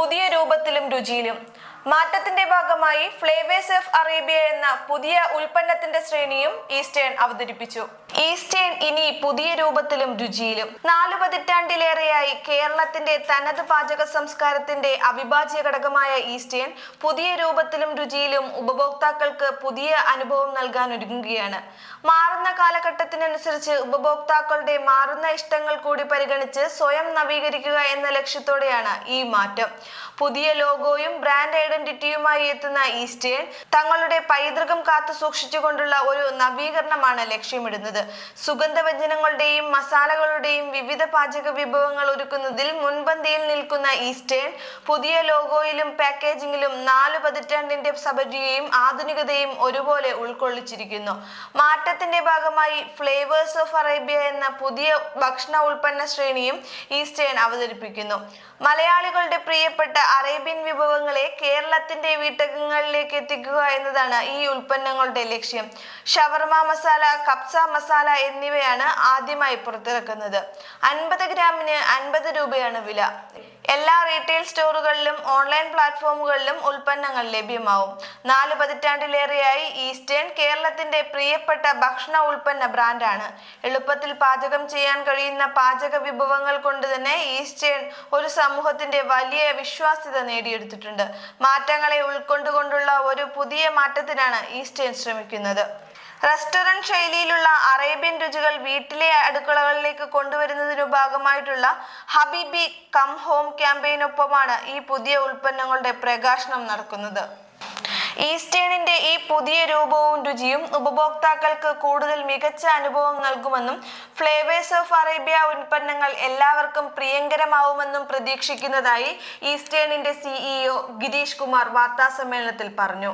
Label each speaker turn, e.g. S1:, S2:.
S1: പുതിയ രൂപത്തിലും രുചിയിലും മാറ്റത്തിന്റെ ഭാഗമായി ഫ്ലേവേഴ്സ് ഓഫ് അറേബ്യ എന്ന പുതിയ ഉൽപ്പന്നത്തിന്റെ ശ്രേണിയും ഈസ്റ്റേൺ അവതരിപ്പിച്ചു. ഈസ്റ്റേൺ ഇനി പുതിയ രൂപത്തിലും രുചിയിലും. നാലു പതിറ്റാണ്ടിലേറെയായി കേരളത്തിന്റെ തനത് പാചക സംസ്കാരത്തിന്റെ അവിഭാജ്യ ഘടകമായ ഈസ്റ്റേൺ പുതിയ രൂപത്തിലും രുചിയിലും ഉപഭോക്താക്കൾക്ക് പുതിയ അനുഭവം നൽകാൻ ഒരുങ്ങുകയാണ്. മാറുന്ന കാലഘട്ടത്തിനനുസരിച്ച് ഉപഭോക്താക്കളുടെ മാറുന്ന ഇഷ്ടങ്ങൾ കൂടി പരിഗണിച്ച് സ്വയം നവീകരിക്കുക എന്ന ലക്ഷ്യത്തോടെയാണ് ഈ മാറ്റം. പുതിയ ലോഗോയും ബ്രാൻഡ് ഐഡന്റിറ്റിയുമായി എത്തുന്ന ഈസ്റ്റേൺ തങ്ങളുടെ പൈതൃകം കാത്തു സൂക്ഷിച്ചുകൊണ്ടുള്ള ഒരു നവീകരണമാണ് ലക്ഷ്യമിടുന്നത്. സുഗന്ധവ്യഞ്ജനങ്ങളുടെയും മസാലകളുടെയും വിവിധ പാചക വിഭവങ്ങൾ ഒരുക്കുന്നതിൽ മുൻപന്തിയിൽ നിൽക്കുന്ന ഈസ്റ്റേൺ പുതിയ ലോഗോയിലും പാക്കേജിംഗിലും നാല് പതിറ്റാണ്ടിന്റെ സബരിയെയും ആധുനികതയും ഒരുപോലെ ഉൾക്കൊള്ളിച്ചിരിക്കുന്നു. മാറ്റത്തിന്റെ ഭാഗമായി ഫ്ലേവേഴ്സ് ഓഫ് അറേബ്യ എന്ന പുതിയ ഭക്ഷണ ഉൽപ്പന്ന ശ്രേണിയും ഈസ്റ്റേൺ അവതരിപ്പിക്കുന്നു. മലയാളികളുടെ പ്രിയപ്പെട്ട അറേബ്യൻ വിഭവങ്ങളെ കേരളത്തിന്റെ വീട്ടകങ്ങളിലേക്ക് എത്തിക്കുക എന്നതാണ് ഈ ഉൽപ്പന്നങ്ങളുടെ ലക്ഷ്യം. ഷവർമ മസാല കപ്സ മസാല എന്നിവയാണ് ആദ്യമായി പുറത്തിറക്കുന്നത്. അൻപത് ഗ്രാമിന് അൻപത് രൂപയാണ് വില. എല്ലാ റീറ്റെയിൽ സ്റ്റോറുകളിലും ഓൺലൈൻ പ്ലാറ്റ്ഫോമുകളിലും ഉൽപ്പന്നങ്ങൾ ലഭ്യമാവും. നാല് പതിറ്റാണ്ടിലേറെയായി ഈസ്റ്റേൺ കേരളത്തിന്റെ പ്രിയപ്പെട്ട ഭക്ഷണ ഉൽപ്പന്ന ബ്രാൻഡാണ്. എളുപ്പത്തിൽ പാചകം ചെയ്യാൻ കഴിയുന്ന പാചക വിഭവങ്ങൾ കൊണ്ട് തന്നെ ഈസ്റ്റേൺ ഒരു സമൂഹത്തിന്റെ വലിയ വിശ്വാസ്യത നേടിയെടുത്തിട്ടുണ്ട്. മാറ്റങ്ങളെ ഉൾക്കൊണ്ടുകൊണ്ടുള്ള ഒരു പുതിയ മാറ്റത്തിനാണ് ഈസ്റ്റേൺ ശ്രമിക്കുന്നത്. റെസ്റ്റോറന്റ് ശൈലിയിലുള്ള അറേബ്യൻ രുചികൾ വീട്ടിലെ അടുക്കളകളിലേക്ക് കൊണ്ടുവരുന്നതിനു ഭാഗമായിട്ടുള്ള ഹബീബി കം ഹോം ക്യാമ്പയിനൊപ്പമാണ് ഈ പുതിയ ഉൽപ്പന്നങ്ങളുടെ പ്രകാശനം നടക്കുന്നത്. ഈസ്റ്റേണിന്റെ ഈ പുതിയ രൂപവും രുചിയും ഉപഭോക്താക്കൾക്ക് കൂടുതൽ മികച്ച അനുഭവം നൽകുമെന്നും ഫ്ലേവേഴ്സ് ഓഫ് അറേബ്യ ഉൽപ്പന്നങ്ങൾ എല്ലാവർക്കും പ്രിയങ്കരമാവുമെന്നും പ്രതീക്ഷിക്കുന്നതായി ഈസ്റ്റേണിന്റെ സിഇഒ ഗിരീഷ് കുമാർ വാർത്താസമ്മേളനത്തിൽ പറഞ്ഞു.